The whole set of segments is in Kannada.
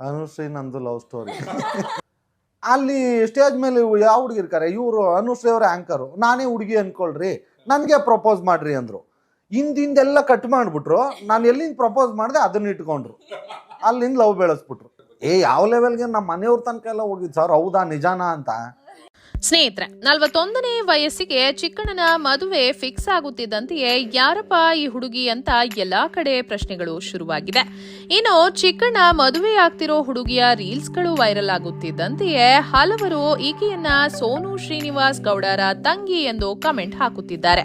ಅನುಶ್ರೀ ನಂದು ಲವ್ ಸ್ಟೋರಿ ಅಲ್ಲಿ ಸ್ಟೇಜ್ ಮೇಲೆ ಯಾವ ಹುಡುಗಿ ಇರ್ತಾರೆ? ಇವರು ಅನುಶ್ರೀ ಅವರ ಆಂಕರು ನಾನೇ ಹುಡುಗಿ ಅನ್ಕೊಳ್ರಿ. ನನಗೆ ಪ್ರಪೋಸ್ ಮಾಡ್ರಿ ಅಂದ್ರು. ಹಿಂದಿಂದೆಲ್ಲ ಕಟ್ ಮಾಡಿಬಿಟ್ರು. ನಾನು ಎಲ್ಲಿಂದ ಪ್ರಪೋಸ್ ಮಾಡಿದೆ ಅದನ್ನ ಇಟ್ಕೊಂಡ್ರು. ಅಲ್ಲಿಂದ ಲವ್ ಬೆಳೆಸ್ಬಿಟ್ರು. ಏ, ಯಾವ ಲೆವೆಲ್ಗೆ ನಮ್ಮ ಮನೆಯವ್ರ ತನಕ ಎಲ್ಲ ಹೋಗಿದ್ದು ಸರ್, ಹೌದಾ? ನಿಜಾನಾ ಅಂತ. ಸ್ನೇಹಿತರೆ, ನಲವತ್ತೊಂದನೇ ವಯಸ್ಸಿಗೆ ಚಿಕ್ಕಣ್ಣನ ಮದುವೆ ಫಿಕ್ಸ್ ಆಗುತ್ತಿದ್ದಂತೆಯೇ ಯಾರಪ್ಪ ಈ ಹುಡುಗಿ ಅಂತ ಎಲ್ಲಾ ಕಡೆ ಪ್ರಶ್ನೆಗಳು ಶುರುವಾಗಿದೆ. ಇನ್ನು ಚಿಕ್ಕಣ್ಣ ಮದುವೆ ಆಗ್ತಿರೋ ಹುಡುಗಿಯ ರೀಲ್ಸ್ಗಳು ವೈರಲ್ ಆಗುತ್ತಿದ್ದಂತೆಯೇ ಹಲವರು ಈಕೆಯನ್ನ ಸೋನು ಶ್ರೀನಿವಾಸ್ ಗೌಡರ ತಂಗಿ ಎಂದು ಕಮೆಂಟ್ ಹಾಕುತ್ತಿದ್ದಾರೆ.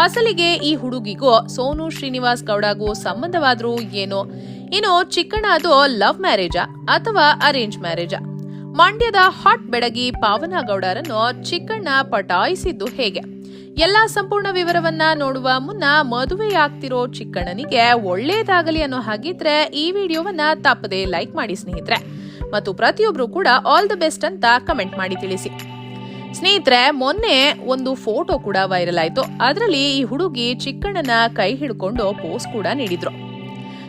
ಅಸಲಿಗೆ ಈ ಹುಡುಗಿಗೂ ಸೋನು ಶ್ರೀನಿವಾಸ್ ಗೌಡಗೂ ಸಂಬಂಧವಾದ್ರೂ ಏನೋ? ಇನ್ನು ಚಿಕ್ಕಣ್ಣ ಅದು ಲವ್ ಮ್ಯಾರೇಜಾ ಅಥವಾ ಅರೇಂಜ್ ಮ್ಯಾರೇಜಾ? ಮಂಡ್ಯದ ಹಾಟ್ ಬೆಡಗಿ ಪಾವನಗೌಡರನ್ನು ಚಿಕ್ಕಣ್ಣ ಪಟಾಯಿಸಿದ್ದು ಹೇಗೆ? ಎಲ್ಲಾ ಸಂಪೂರ್ಣ ವಿವರವನ್ನ ನೋಡುವ ಮುನ್ನ ಮದುವೆಯಾಗ್ತಿರೋ ಚಿಕ್ಕಣ್ಣನಿಗೆ ಒಳ್ಳೇದಾಗಲಿ ಅನ್ನೋ ಹಾಗಿದ್ರೆ ಈ ವಿಡಿಯೋವನ್ನ ತಪ್ಪದೆ ಲೈಕ್ ಮಾಡಿ ಸ್ನೇಹಿತರೆ. ಮತ್ತು ಪ್ರತಿಯೊಬ್ರು ಕೂಡ ಆಲ್ ದ ಬೆಸ್ಟ್ ಅಂತ ಕಮೆಂಟ್ ಮಾಡಿ ತಿಳಿಸಿ. ಸ್ನೇಹಿತರೆ, ಮೊನ್ನೆ ಒಂದು ಫೋಟೋ ಕೂಡ ವೈರಲ್ ಆಯ್ತು. ಅದರಲ್ಲಿ ಈ ಹುಡುಗಿ ಚಿಕ್ಕಣ್ಣನ ಕೈ ಹಿಡ್ಕೊಂಡು ಪೋಸ್ ಕೂಡ ನೀಡಿದ್ರು.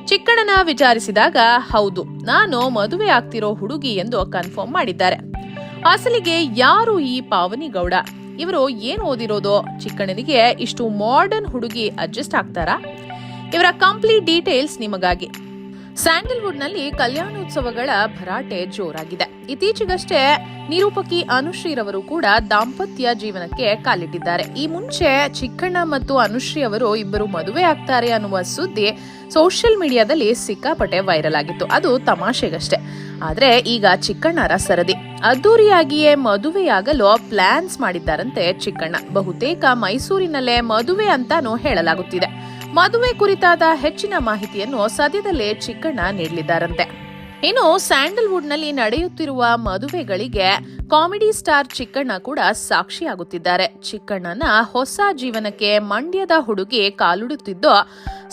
ಚಿಕ್ಕಣ್ಣನ ವಿಚಾರಿಸಿದಾಗ, ಹೌದು, ನಾನು ಮದುವೆ ಆಗ್ತಿರೋ ಹುಡುಗಿ ಎಂದು ಕನ್ಫರ್ಮ್ ಮಾಡಿದ್ದಾರೆ. ಅಸಲಿಗೆ ಯಾರು ಈ ಪಾವನಿ ಗೌಡ? ಇವರು ಏನು ಓದಿರೋದು? ಚಿಕ್ಕಣ್ಣನಿಗೆ ಇಷ್ಟು ಮಾಡರ್ನ್ ಹುಡುಗಿ ಅಡ್ಜಸ್ಟ್ ಆಗ್ತಾರಾ? ಇವರ ಕಂಪ್ಲೀಟ್ ಡೀಟೇಲ್ಸ್ ನಿಮಗಾಗಿ. ಸ್ಯಾಂಡಲ್ವುಡ್ನಲ್ಲಿ ಕಲ್ಯಾಣೋತ್ಸವಗಳ ಭರಾಟೆ ಜೋರಾಗಿದೆ. ಇತ್ತೀಚೆಗಷ್ಟೇ ನಿರೂಪಕಿ ಅನುಶ್ರೀ ರವರು ಕೂಡ ದಾಂಪತ್ಯ ಜೀವನಕ್ಕೆ ಕಾಲಿಟ್ಟಿದ್ದಾರೆ. ಈ ಮುಂಚೆ ಚಿಕ್ಕಣ್ಣ ಮತ್ತು ಅನುಶ್ರೀ ಅವರು ಇಬ್ಬರು ಮದುವೆ ಆಗ್ತಾರೆ ಅನ್ನುವ ಸುದ್ದಿ ಸೋಷಿಯಲ್ ಮೀಡಿಯಾದಲ್ಲಿ ಸಿಕ್ಕಾಪಟ್ಟೆ ವೈರಲ್ ಆಗಿತ್ತು. ಅದು ತಮಾಷೆಗಷ್ಟೇ. ಆದ್ರೆ ಈಗ ಚಿಕ್ಕಣ್ಣರ ಸರದಿ. ಅದ್ದೂರಿಯಾಗಿಯೇ ಮದುವೆಯಾಗಲು ಪ್ಲಾನ್ಸ್ ಮಾಡಿದ್ದಾರಂತೆ ಚಿಕ್ಕಣ್ಣ. ಬಹುತೇಕ ಮೈಸೂರಿನಲ್ಲೇ ಮದುವೆ ಅಂತಾನೂ ಹೇಳಲಾಗುತ್ತಿದೆ. ಮದುವೆ ಕುರಿತಾದ ಹೆಚ್ಚಿನ ಮಾಹಿತಿಯನ್ನು ಸದ್ಯದಲ್ಲೇ ಚಿಕ್ಕಣ್ಣ ನೀಡಲಿದ್ದಾರಂತೆ. ಇನ್ನು ಸ್ಯಾಂಡಲ್ವುಡ್ನಲ್ಲಿ ನಡೆಯುತ್ತಿರುವ ಮದುವೆಗಳಿಗೆ ಕಾಮಿಡಿ ಸ್ಟಾರ್ ಚಿಕ್ಕಣ್ಣ ಕೂಡ ಸಾಕ್ಷಿಯಾಗುತ್ತಿದ್ದಾರೆ. ಚಿಕ್ಕಣ್ಣನ ಹೊಸ ಜೀವನಕ್ಕೆ ಮಂಡ್ಯದ ಹುಡುಗಿ ಕಾಲುಡುತ್ತಿದ್ದು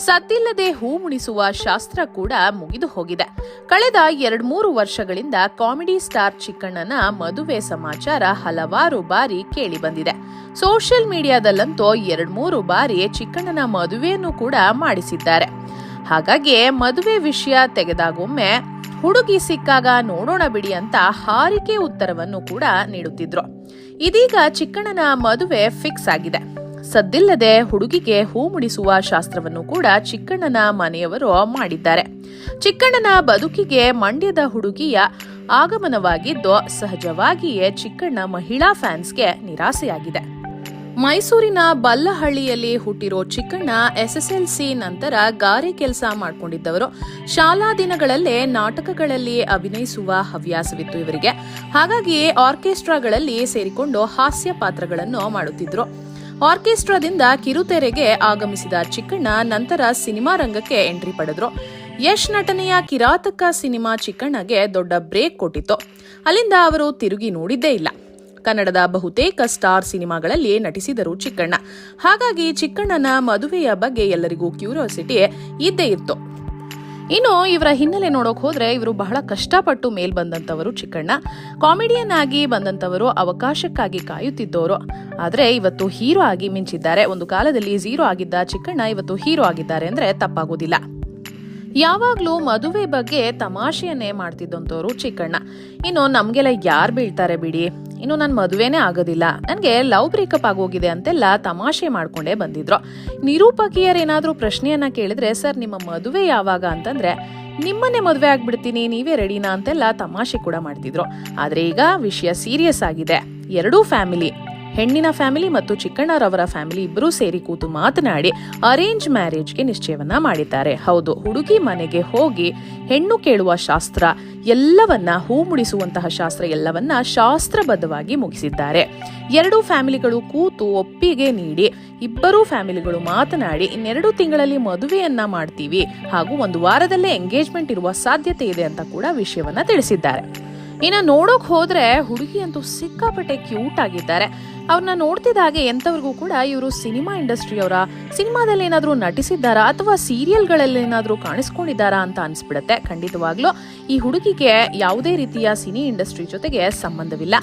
ಸದ್ದಿಲ್ಲದೆ ಹೂ ಮುಣಿಸುವ ಶಾಸ್ತ್ರ ಕೂಡ ಮುಗಿದು ಹೋಗಿದೆ. ಕಳೆದ ಎರಡ್ ಮೂರು ವರ್ಷಗಳಿಂದ ಕಾಮಿಡಿ ಸ್ಟಾರ್ ಚಿಕ್ಕಣ್ಣನ ಮದುವೆ ಸಮಾಚಾರ ಹಲವಾರು ಬಾರಿ ಕೇಳಿ ಬಂದಿದೆ. ಸೋಷಿಯಲ್ ಮೀಡಿಯಾದಲ್ಲಂತೂ ಎರಡ್ ಮೂರು ಬಾರಿ ಚಿಕ್ಕಣ್ಣನ ಮದುವೆಯನ್ನು ಕೂಡ ಮಾಡಿಸಿದ್ದಾರೆ. ಹಾಗಾಗಿ ಮದುವೆ ವಿಷಯ ತೆಗೆದಾಗೊಮ್ಮೆ ಹುಡುಗಿ ಸಿಕ್ಕಾಗ ನೋಡೋಣ ಬಿಡಿ ಅಂತ ಹಾರಿಕೆ ಉತ್ತರವನ್ನು ಕೂಡ ನೀಡುತ್ತಿದ್ರು. ಇದೀಗ ಚಿಕ್ಕಣ್ಣನ ಮದುವೆ ಫಿಕ್ಸ್ ಆಗಿದೆ. ಸದ್ದಿಲ್ಲದೆ ಹುಡುಗಿಗೆ ಹೂ ಮುಡಿಸುವ ಶಾಸ್ತ್ರವನ್ನು ಕೂಡ ಚಿಕ್ಕಣ್ಣನ ಮನೆಯವರು ಮಾಡಿದ್ದಾರೆ. ಚಿಕ್ಕಣ್ಣನ ಬದುಕಿಗೆ ಮಂಡ್ಯದ ಹುಡುಗಿಯ ಆಗಮನವಾಗಿದ್ದು ಸಹಜವಾಗಿಯೇ ಚಿಕ್ಕಣ್ಣ ಮಹಿಳಾ ಫ್ಯಾನ್ಸ್ಗೆ ನಿರಾಸೆಯಾಗಿದೆ. ಮೈಸೂರಿನ ಬಲ್ಲಹಳ್ಳಿಯಲ್ಲಿ ಹುಟ್ಟಿರೋ ಚಿಕ್ಕಣ್ಣ ಎಸ್ಎಸ್ಎಲ್ಸಿ ನಂತರ ಗಾರೆ ಕೆಲಸ ಮಾಡಿಕೊಂಡಿದ್ದವರು. ಶಾಲಾ ದಿನಗಳಲ್ಲೇ ನಾಟಕಗಳಲ್ಲಿ ಅಭಿನಯಿಸುವ ಹವ್ಯಾಸವಿತ್ತು ಇವರಿಗೆ. ಹಾಗಾಗಿ ಆರ್ಕೆಸ್ಟ್ರಾಗಳಲ್ಲಿ ಸೇರಿಕೊಂಡು ಹಾಸ್ಯ ಪಾತ್ರಗಳನ್ನು ಮಾಡುತ್ತಿದ್ರು. ಆರ್ಕೆಸ್ಟ್ರಾದಿಂದ ಕಿರುತೆರೆಗೆ ಆಗಮಿಸಿದ ಚಿಕ್ಕಣ್ಣ ನಂತರ ಸಿನಿಮಾ ರಂಗಕ್ಕೆ ಎಂಟ್ರಿ ಪಡೆದ್ರು. ಯಶ್ ನಟನೆಯ ಕಿರಾತಕ ಸಿನಿಮಾ ಚಿಕ್ಕಣ್ಣಗೆ ದೊಡ್ಡ ಬ್ರೇಕ್ ಕೊಟ್ಟಿತ್ತು. ಅಲ್ಲಿಂದ ಅವರು ತಿರುಗಿ ನೋಡಿದ್ದೇ ಇಲ್ಲ. ಕನ್ನಡದ ಬಹುತೇಕ ಸ್ಟಾರ್ ಸಿನಿಮಾಗಳಲ್ಲಿ ನಟಿಸಿದರು ಚಿಕ್ಕಣ್ಣ. ಹಾಗಾಗಿ ಚಿಕ್ಕಣ್ಣನ ಮದುವೆಯ ಬಗ್ಗೆ ಎಲ್ಲರಿಗೂ ಕ್ಯೂರಿಯಾಸಿಟಿ ಇದ್ದೇ ಇತ್ತು. ಇನ್ನು ಇವರ ಹಿನ್ನೆಲೆ ನೋಡೋಕೆ ಹೋದ್ರೆ ಇವರು ಬಹಳ ಕಷ್ಟಪಟ್ಟು ಮೇಲ್ ಬಂದಂತವರು ಚಿಕ್ಕಣ್ಣ. ಕಾಮಿಡಿಯನ್ ಆಗಿ ಬಂದಂತವರು ಅವಕಾಶಕ್ಕಾಗಿ ಕಾಯುತ್ತಿದ್ದವರು ಆದ್ರೆ ಇವತ್ತು ಹೀರೋ ಆಗಿ ಮಿಂಚಿದ್ದಾರೆ. ಒಂದು ಕಾಲದಲ್ಲಿ ಝೀರೋ ಆಗಿದ್ದ ಚಿಕ್ಕಣ್ಣ ಇವತ್ತು ಹೀರೋ ಆಗಿದ್ದಾರೆ ಅಂದ್ರೆ ತಪ್ಪಾಗೋದಿಲ್ಲ. ಯಾವಾಗ್ಲೂ ಮದುವೆ ಬಗ್ಗೆ ತಮಾಷೆಯನ್ನೇ ಮಾಡ್ತಿದ್ದಂಥವ್ರು ಚಿಕ್ಕಣ್ಣ. ಇನ್ನು ನಮ್ಗೆಲ್ಲ ಯಾರು ಬೀಳ್ತಾರೆ ಬಿಡಿ? ಇನ್ನು ನನ್ನ ಮದುವೆನೇ ಆಗೋದಿಲ್ಲ. ನನಗೆ ಲವ್ ಬ್ರೇಕಪ್ ಆಗೋಗಿದೆ ಅಂತೆಲ್ಲ ತಮಾಷೆ ಮಾಡ್ಕೊಂಡೇ ಬಂದಿದ್ರು. ನಿರೂಪಕಿಯರೇನಾದರೂ ಪ್ರಶ್ನೆಯನ್ನ ಕೇಳಿದ್ರೆ, ಸರ್, ನಿಮ್ಮ ಮದುವೆ ಯಾವಾಗ? ಅಂತಂದ್ರೆ, ನಿಮ್ಮನ್ನೇ ಮದುವೆ ಆಗ್ಬಿಡ್ತೀನಿ, ನೀವೇ ರೆಡಿನಾ? ಅಂತೆಲ್ಲ ತಮಾಷೆ ಕೂಡ ಮಾಡ್ತಿದ್ರು. ಆದರೆ ಈಗ ವಿಷಯ ಸೀರಿಯಸ್ ಆಗಿದೆ. ಎರಡೂ ಫ್ಯಾಮಿಲಿ. ಹೆಣ್ಣಿನ ಫ್ಯಾಮಿಲಿ ಮತ್ತು ಚಿಕ್ಕಣ್ಣರವರ ಫ್ಯಾಮಿಲಿ ಇಬ್ಬರೂ ಸೇರಿ ಕೂತು ಮಾತನಾಡಿ ಅರೇಂಜ್ ಮ್ಯಾರೇಜ್ಗೆ ನಿಶ್ಚಯವನ್ನ ಮಾಡಿದ್ದಾರೆ. ಹೌದು, ಹುಡುಗಿ ಮನೆಗೆ ಹೋಗಿ ಹೆಣ್ಣು ಕೇಳುವ ಶಾಸ್ತ್ರ, ಎಲ್ಲವನ್ನ ಹೂ ಮುಡಿಸುವಂತಹ ಶಾಸ್ತ್ರ, ಎಲ್ಲವನ್ನ ಶಾಸ್ತ್ರಬದ್ಧವಾಗಿ ಮುಗಿಸಿದ್ದಾರೆ. ಎರಡೂ ಫ್ಯಾಮಿಲಿಗಳು ಕೂತು ಒಪ್ಪಿಗೆ ನೀಡಿ, ಇಬ್ಬರೂ ಫ್ಯಾಮಿಲಿಗಳು ಮಾತನಾಡಿ, ಇನ್ನೆರಡು ತಿಂಗಳಲ್ಲಿ ಮದುವೆಯನ್ನ ಮಾಡ್ತೀವಿ ಹಾಗೂ ಒಂದು ವಾರದಲ್ಲೇ ಎಂಗೇಜ್ಮೆಂಟ್ ಇರುವ ಸಾಧ್ಯತೆ ಇದೆ ಅಂತ ಕೂಡ ವಿಷಯವನ್ನ ತಿಳಿಸಿದ್ದಾರೆ. ಇನ್ನ ನೋಡೋಕೆ ಹೋದ್ರೆ ಹುಡುಗಿ ಅಂತೂ ಸಿಕ್ಕಾಪಟ್ಟೆ ಕ್ಯೂಟ್ ಆಗಿದ್ದಾರೆ. ಅವ್ರನ್ನ ನೋಡ್ತಿದ್ದಾಗೆ ಎಂಥವ್ರಿಗೂ ಕೂಡ ಇವರು ಸಿನಿಮಾ ಇಂಡಸ್ಟ್ರಿಯವರ ಸಿನಿಮಾದಲ್ಲಿ ಏನಾದರೂ ನಟಿಸಿದ್ದಾರಾ ಅಥವಾ ಸೀರಿಯಲ್ಗಳಲ್ಲಿ ಏನಾದರೂ ಕಾಣಿಸ್ಕೊಂಡಿದ್ದಾರಾ ಅಂತ ಅನ್ಸ್ಬಿಡತ್ತೆ. ಖಂಡಿತವಾಗ್ಲೂ ಈ ಹುಡುಗಿಗೆ ಯಾವುದೇ ರೀತಿಯ ಸಿನಿ ಇಂಡಸ್ಟ್ರಿ ಜೊತೆಗೆ ಸಂಬಂಧವಿಲ್ಲ.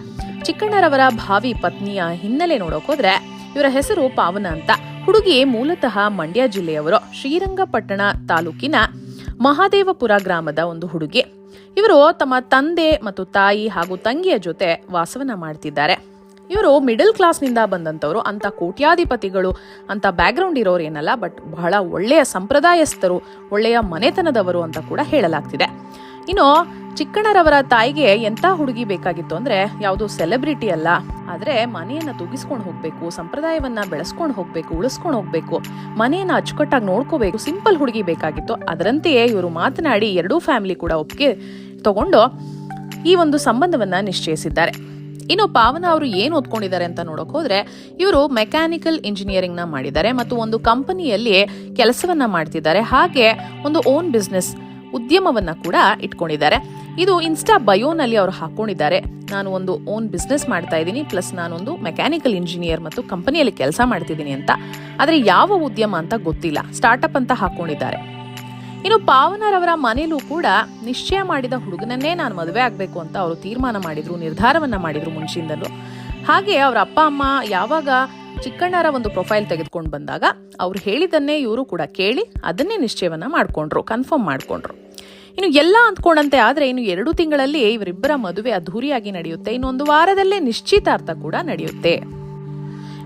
ಚಿಕ್ಕಣ್ಣರವರ ಭಾವಿ ಪತ್ನಿಯ ಹಿನ್ನೆಲೆ ನೋಡೋಕೋದ್ರೆ ಇವರ ಹೆಸರು ಪಾವನ ಅಂತ. ಹುಡುಗಿ ಮೂಲತಃ ಮಂಡ್ಯ ಜಿಲ್ಲೆಯವರು, ಶ್ರೀರಂಗಪಟ್ಟಣ ತಾಲೂಕಿನ ಮಹಾದೇವಪುರ ಗ್ರಾಮದ ಒಂದು ಹುಡುಗಿ. ಇವರು ತಮ್ಮ ತಂದೆ ಮತ್ತು ತಾಯಿ ಹಾಗೂ ತಂಗಿಯ ಜೊತೆ ವಾಸವನ್ನ ಮಾಡ್ತಿದ್ದಾರೆ. ಇವರು ಮಿಡಲ್ ಕ್ಲಾಸ್ನಿಂದ ಬಂದಂಥವರು ಅಂತ ಕೋಟ್ಯಾಧಿಪತಿಗಳು ಅಂತ ಬ್ಯಾಕ್ಗ್ರೌಂಡ್ ಇರೋರು ಏನಲ್ಲ ಬಟ್ ಬಹಳ ಒಳ್ಳೆಯ ಸಂಪ್ರದಾಯಸ್ಥರು, ಒಳ್ಳೆಯ ಮನೆತನದವರು ಅಂತ ಕೂಡ ಹೇಳಲಾಗ್ತಿದೆ. ಇನ್ನು ಚಿಕ್ಕಣ್ಣರವರ ತಾಯಿಗೆ ಎಂಥ ಹುಡುಗಿ ಬೇಕಾಗಿತ್ತು ಅಂದ್ರೆ ಯಾವುದು ಸೆಲೆಬ್ರಿಟಿ ಅಲ್ಲ. ಆದ್ರೆ ಮನೆಯನ್ನ ತುಗಿಸ್ಕೊಂಡು ಹೋಗ್ಬೇಕು, ಸಂಪ್ರದಾಯವನ್ನ ಬೆಳೆಸ್ಕೊಂಡು ಹೋಗ್ಬೇಕು, ಉಳಿಸ್ಕೊಂಡು ಹೋಗ್ಬೇಕು, ಮನೆಯನ್ನ ಅಚ್ಚುಕಟ್ಟಾಗಿ ನೋಡ್ಕೋಬೇಕು ಸಿಂಪಲ್ ಹುಡುಗಿ ಬೇಕಾಗಿತ್ತು. ಅದರಂತೆಯೇ ಇವರು ಮಾತನಾಡಿ ಎರಡೂ ಫ್ಯಾಮಿಲಿ ಕೂಡ ಒಪ್ಪಿಗೆ ತಗೊಂಡು ಈ ಒಂದು ಸಂಬಂಧವನ್ನ ನಿಶ್ಚಯಿಸಿದ್ದಾರೆ. ಇನ್ನು ಪಾವನ ಅವರು ಏನು ಓದ್ಕೊಂಡಿದ್ದಾರೆ ಅಂತ ನೋಡಕ್ ಹೋದ್ರೆ, ಇವರು ಮೆಕ್ಯಾನಿಕಲ್ ಇಂಜಿನಿಯರಿಂಗ್ನ ಮಾಡಿದ್ದಾರೆ ಮತ್ತು ಒಂದು ಕಂಪನಿಯಲ್ಲಿ ಕೆಲಸವನ್ನ ಮಾಡ್ತಿದ್ದಾರೆ. ಹಾಗೆ ಒಂದು ಓನ್ ಬಿಸ್ನೆಸ್ ಉದ್ಯಮವನ್ನ ಕೂಡ ಇಟ್ಕೊಂಡಿದ್ದಾರೆ. ಇದು ಇನ್ಸ್ಟಾ ಬಯೋನಲ್ಲಿ ಅವರು ಹಾಕೊಂಡಿದ್ದಾರೆ. ನಾನು ಒಂದು ಓನ್ ಬಿಸ್ನೆಸ್ ಮಾಡ್ತಾ ಇದ್ದೀನಿ ಪ್ಲಸ್ ನಾನೊಂದು ಮೆಕ್ಯಾನಿಕಲ್ ಇಂಜಿನಿಯರ್ ಮತ್ತು ಕಂಪನಿಯಲ್ಲಿ ಕೆಲಸ ಮಾಡ್ತಿದ್ದೀನಿ ಅಂತ. ಆದರೆ ಯಾವ ಉದ್ಯಮ ಅಂತ ಗೊತ್ತಿಲ್ಲ. ಸ್ಟಾರ್ಟಪ್ ಅಂತ ಹಾಕೊಂಡಿದ್ದಾರೆ. ಇನ್ನು ಪಾವನರವರ ಮನೆಯಲ್ಲೂ ಕೂಡ ನಿಶ್ಚಯ ಮಾಡಿದ ಹುಡುಗನನ್ನೇ ನಾನು ಮದುವೆ ಆಗಬೇಕು ಅಂತ ಅವರು ತೀರ್ಮಾನ ಮಾಡಿದ್ರು, ನಿರ್ಧಾರವನ್ನ ಮಾಡಿದ್ರು ಮುಂಚಿಂದಲೂ. ಹಾಗೆ ಅವರ ಅಪ್ಪ, ಅಮ್ಮ ಯಾವಾಗ ಚಿಕ್ಕಣ್ಣರ ಒಂದು ಪ್ರೊಫೈಲ್ ತೆಗೆದುಕೊಂಡು ಬಂದಾಗ ಅವ್ರು ಹೇಳಿದ್ದನ್ನೇ ಇವರು ಕೂಡ ಕೇಳಿ ಅದನ್ನೇ ನಿಶ್ಚಯವನ್ನು ಮಾಡ್ಕೊಂಡ್ರು ಕನ್ಫರ್ಮ್ ಮಾಡ್ಕೊಂಡ್ರು. ಇನ್ನು ಎಲ್ಲ ಅಂದ್ಕೊಂಡಂತೆ ಆದ್ರೆ ಇನ್ನು ಎರಡು ತಿಂಗಳಲ್ಲಿ ಇವರಿಬ್ಬರ ಮದುವೆ ಅದ್ಧೂರಿಯಾಗಿ ನಡೆಯುತ್ತೆ. ಇನ್ನೊಂದು ವಾರದಲ್ಲೇ ನಿಶ್ಚಿತಾರ್ಥ ಕೂಡ ನಡೆಯುತ್ತೆ.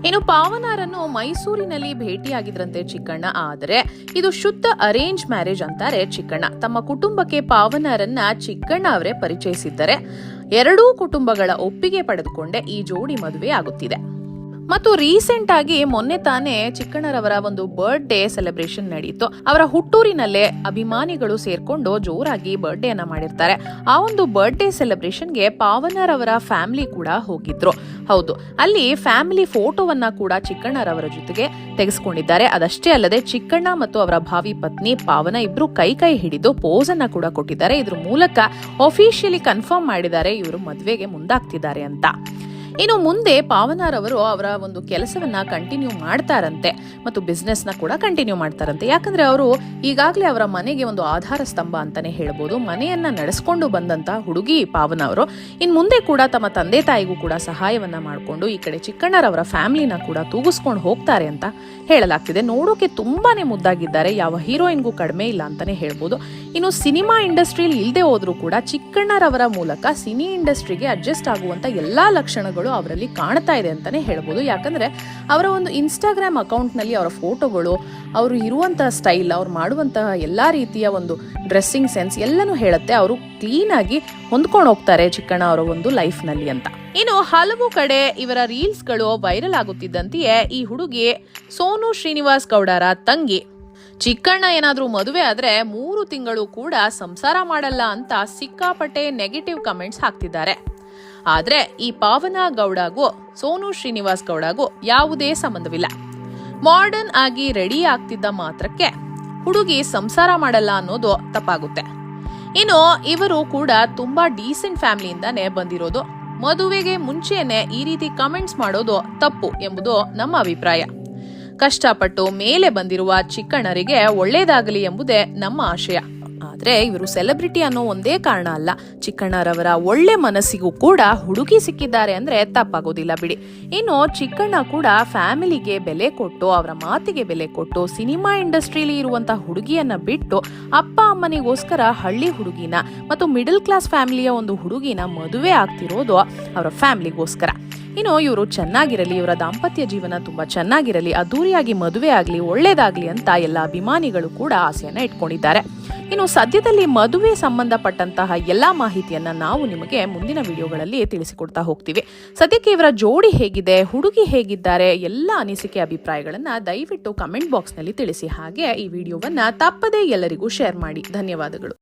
ಇನ್ನು ಪಾವನಾರನ್ನು ಮೈಸೂರಿನಲ್ಲಿ ಭೇಟಿಯಾಗಿದ್ರಂತೆ ಚಿಕ್ಕಣ್ಣ. ಆದರೆ ಇದು ಶುದ್ಧ ಅರೇಂಜ್ ಮ್ಯಾರೇಜ್ ಅಂತಾರೆ ಚಿಕ್ಕಣ್ಣ. ತಮ್ಮ ಕುಟುಂಬಕ್ಕೆ ಪಾವನಾರನ್ನ ಚಿಕ್ಕಣ್ಣ ಅವರೇ ಪರಿಚಯಿಸಿದ್ದಾರೆ. ಎರಡೂ ಕುಟುಂಬಗಳ ಒಪ್ಪಿಗೆ ಪಡೆದುಕೊಂಡೇ ಈ ಜೋಡಿ ಮದುವೆ ಆಗುತ್ತಿದೆ ಮತ್ತು ರೀಸೆಂಟ್ ಆಗಿ ಮೊನ್ನೆ ತಾನೇ ಚಿಕ್ಕಣ್ಣರವರ ಒಂದು ಬರ್ಡೇ ಸೆಲೆಬ್ರೇಷನ್ ನಡೆಯಿತು ಅವರ ಹುಟ್ಟೂರಿನಲ್ಲೇ ಅಭಿಮಾನಿಗಳು ಸೇರ್ಕೊಂಡು ಜೋರಾಗಿ ಅನ್ನ ಮಾಡಿರ್ತಾರೆ. ಆ ಒಂದು ಬರ್ಡೇ ಸೆಲೆಬ್ರೇಷನ್ಗೆ ಪಾವನರವರ ಫ್ಯಾಮಿಲಿ ಕೂಡ ಹೋಗಿದ್ರು. ಹೌದು, ಅಲ್ಲಿ ಫ್ಯಾಮಿಲಿ ಫೋಟೋವನ್ನ ಕೂಡ ಚಿಕ್ಕಣ್ಣರವರ ಜೊತೆಗೆ ತೆಗೆಸ್ಕೊಂಡಿದ್ದಾರೆ. ಅದಷ್ಟೇ ಅಲ್ಲದೆ ಚಿಕ್ಕಣ್ಣ ಮತ್ತು ಅವರ ಭಾವಿ ಪತ್ನಿ ಪಾವನ ಇಬ್ರು ಕೈ ಕೈ ಹಿಡಿದು ಪೋಸ್ ಅನ್ನ ಕೂಡ ಕೊಟ್ಟಿದ್ದಾರೆ. ಇದ್ರ ಮೂಲಕ ಅಫಿಷಿಯಲಿ ಕನ್ಫರ್ಮ್ ಮಾಡಿದ್ದಾರೆ ಇವರು ಮದುವೆಗೆ ಮುಂದಾಗ್ತಿದ್ದಾರೆ ಅಂತ. ಇನ್ನು ಮುಂದೆ ಪಾವನಾರವರು ಅವರ ಒಂದು ಕೆಲಸವನ್ನ ಕಂಟಿನ್ಯೂ ಮಾಡ್ತಾರಂತೆ ಮತ್ತು ಬಿಸ್ನೆಸ್ನ ಕೂಡ ಕಂಟಿನ್ಯೂ ಮಾಡ್ತಾರಂತೆ. ಯಾಕಂದ್ರೆ ಅವರು ಈಗಾಗಲೇ ಅವರ ಮನೆಗೆ ಒಂದು ಆಧಾರ ಸ್ತಂಭ ಅಂತಾನೆ ಹೇಳ್ಬೋದು. ಮನೆಯನ್ನ ನಡೆಸ್ಕೊಂಡು ಬಂದಂತ ಹುಡುಗಿ ಪಾವನ ಅವರು ಇನ್ ಮುಂದೆ ಕೂಡ ತಮ್ಮ ತಂದೆ ತಾಯಿಗೂ ಕೂಡ ಸಹಾಯವನ್ನ ಮಾಡಿಕೊಂಡು ಈ ಕಡೆ ಚಿಕ್ಕಣ್ಣರವರ ಫ್ಯಾಮಿಲಿನ ಕೂಡ ತೂಗಿಸ್ಕೊಂಡು ಹೋಗ್ತಾರೆ ಅಂತ ಹೇಳಲಾಗ್ತಿದೆ. ನೋಡೋಕೆ ತುಂಬಾನೇ ಮುದ್ದಾಗಿದ್ದಾರೆ. ಯಾವ ಹೀರೋಯಿನ್ಗೂ ಕಡಿಮೆ ಇಲ್ಲ ಅಂತಾನೆ ಹೇಳ್ಬೋದು. ಇನ್ನು ಸಿನಿಮಾ ಇಂಡಸ್ಟ್ರಿಯಲ್ಲಿ ಇಲ್ಲದೆ ಹೋದ್ರೂ ಕೂಡ ಚಿಕ್ಕಣ್ಣರವರ ಮೂಲಕ ಸಿನಿ ಇಂಡಸ್ಟ್ರಿಗೆ ಅಡ್ಜಸ್ಟ್ ಆಗುವಂತ ಎಲ್ಲಾ ಲಕ್ಷಣಗಳು ಅವರಲ್ಲಿ ಕಾಣ್ತಾ ಇದೆ ಅಂತಾನೆ ಹೇಳ್ಬೋದು. ಯಾಕಂದ್ರೆ ಅವರ ಒಂದು ಇನ್ಸ್ಟಾಗ್ರಾಮ್ ಅಕೌಂಟ್ನಲ್ಲಿ ಅವರ ಫೋಟೋಗಳು, ಅವರು ಇರುವಂತಹ ಸ್ಟೈಲ್, ಅವ್ರು ಮಾಡುವಂತಹ ಎಲ್ಲಾ ರೀತಿಯ ಒಂದು ಡ್ರೆಸ್ಸಿಂಗ್ ಸೆನ್ಸ್ ಎಲ್ಲನೂ ಹೇಳುತ್ತೆ. ಅವರು ಕ್ಲೀನ್ ಆಗಿ ಹೊಂದ್ಕೊಂಡು ಹೋಗ್ತಾರೆ ಚಿಕ್ಕಣ್ಣ ಅವರ ಒಂದು ಲೈಫ್ನಲ್ಲಿ ಅಂತ. ಇನ್ನು ಹಲವು ಕಡೆ ಇವರ ರೀಲ್ಸ್ಗಳು ವೈರಲ್ ಆಗುತ್ತಿದ್ದಂತೆಯೇ ಈ ಹುಡುಗಿ ಸೋನು ಶ್ರೀನಿವಾಸ್ ಗೌಡರ ತಂಗಿ. ಚಿಕ್ಕಣ್ಣ ಏನಾದರೂ ಮದುವೆ ಆದ್ರೆ ಮೂರು ತಿಂಗಳು ಕೂಡ ಸಂಸಾರ ಮಾಡಲ್ಲ ಅಂತ ಸಿಕ್ಕಾಪಟ್ಟೆ ನೆಗೆಟಿವ್ ಕಮೆಂಟ್ಸ್ ಹಾಕ್ತಿದ್ದಾರೆ. ಆದ್ರೆ ಈ ಪಾವನಾ ಗೌಡಗೂ ಸೋನು ಶ್ರೀನಿವಾಸ್ ಗೌಡಗೂ ಯಾವುದೇ ಸಂಬಂಧವಿಲ್ಲ. ಮಾಡರ್ನ್ ಆಗಿ ರೆಡಿ ಆಗ್ತಿದ್ದ ಮಾತ್ರಕ್ಕೆ ಹುಡುಗಿ ಸಂಸಾರ ಮಾಡಲ್ಲ ಅನ್ನೋದು ತಪ್ಪಾಗುತ್ತೆ. ಇನ್ನು ಇವರು ಕೂಡ ತುಂಬಾ ಡೀಸೆಂಟ್ ಫ್ಯಾಮಿಲಿಯಿಂದಾನೇ ಬಂದಿರೋದು. ಮದುವೆಗೆ ಮುಂಚೆನೆ ಈ ರೀತಿ ಕಮೆಂಟ್ಸ್ ಮಾಡೋದು ತಪ್ಪು ಎಂಬುದು ನಮ್ಮ ಅಭಿಪ್ರಾಯ. ಕಷ್ಟಪಟ್ಟು ಮೇಲೆ ಬಂದಿರುವ ಚಿಕ್ಕಣ್ಣರಿಗೆ ಒಳ್ಳೇದಾಗಲಿ ಎಂಬುದೇ ನಮ್ಮ ಆಶಯ. ಆದ್ರೆ ಇವರು ಸೆಲೆಬ್ರಿಟಿ ಅನ್ನೋ ಒಂದೇ ಕಾರಣ ಅಲ್ಲ. ಚಿಕ್ಕಣ್ಣರವರ ಒಳ್ಳೆ ಮನಸ್ಸಿಗೂ ಕೂಡ ಹುಡುಗಿ ಸಿಕ್ಕಿದ್ದಾರೆ ಅಂದ್ರೆ ತಪ್ಪಾಗೋದಿಲ್ಲ ಬಿಡಿ. ಇನ್ನು ಚಿಕ್ಕಣ್ಣ ಕೂಡ ಫ್ಯಾಮಿಲಿಗೆ ಬೆಲೆ ಕೊಟ್ಟು, ಅವರ ಮಾತಿಗೆ ಬೆಲೆ ಕೊಟ್ಟು, ಸಿನಿಮಾ ಇಂಡಸ್ಟ್ರಿಲಿ ಇರುವಂತಹ ಹುಡುಗಿಯನ್ನ ಬಿಟ್ಟು ಅಪ್ಪ ಅಮ್ಮನಿಗೋಸ್ಕರ ಹಳ್ಳಿ ಹುಡುಗಿನ ಮತ್ತು ಮಿಡಲ್ ಕ್ಲಾಸ್ ಫ್ಯಾಮಿಲಿಯ ಒಂದು ಹುಡುಗಿನ ಮದುವೆ ಆಗ್ತಿರೋದು ಅವರ ಫ್ಯಾಮಿಲಿಗೋಸ್ಕರ. ಇನ್ನು ಇವರು ಚೆನ್ನಾಗಿರಲಿ, ಇವರ ದಾಂಪತ್ಯ ಜೀವನ ತುಂಬಾ ಚೆನ್ನಾಗಿರಲಿ, ಅದ್ದೂರಿಯಾಗಿ ಮದುವೆ ಆಗಲಿ, ಒಳ್ಳೇದಾಗ್ಲಿ ಅಂತ ಎಲ್ಲ ಅಭಿಮಾನಿಗಳು ಕೂಡ ಆಸೆಯನ್ನ ಇಟ್ಕೊಂಡಿದ್ದಾರೆ. ಇನ್ನು ಸದ್ಯದಲ್ಲಿ ಮದುವೆ ಸಂಬಂಧಪಟ್ಟಂತಹ ಎಲ್ಲಾ ಮಾಹಿತಿಯನ್ನ ನಾವು ನಿಮಗೆ ಮುಂದಿನ ವಿಡಿಯೋಗಳಲ್ಲಿ ತಿಳಿಸಿಕೊಡ್ತಾ ಹೋಗ್ತೀವಿ. ಸದ್ಯಕ್ಕೆ ಇವರ ಜೋಡಿ ಹೇಗಿದೆ, ಹುಡುಗಿ ಹೇಗಿದ್ದಾರೆ, ಎಲ್ಲ ಅನಿಸಿಕೆ ಅಭಿಪ್ರಾಯಗಳನ್ನ ದಯವಿಟ್ಟು ಕಮೆಂಟ್ ಬಾಕ್ಸ್ನಲ್ಲಿ ತಿಳಿಸಿ ಹಾಗೆ ಈ ವಿಡಿಯೋವನ್ನ ತಪ್ಪದೇ ಎಲ್ಲರಿಗೂ ಶೇರ್ ಮಾಡಿ. ಧನ್ಯವಾದಗಳು.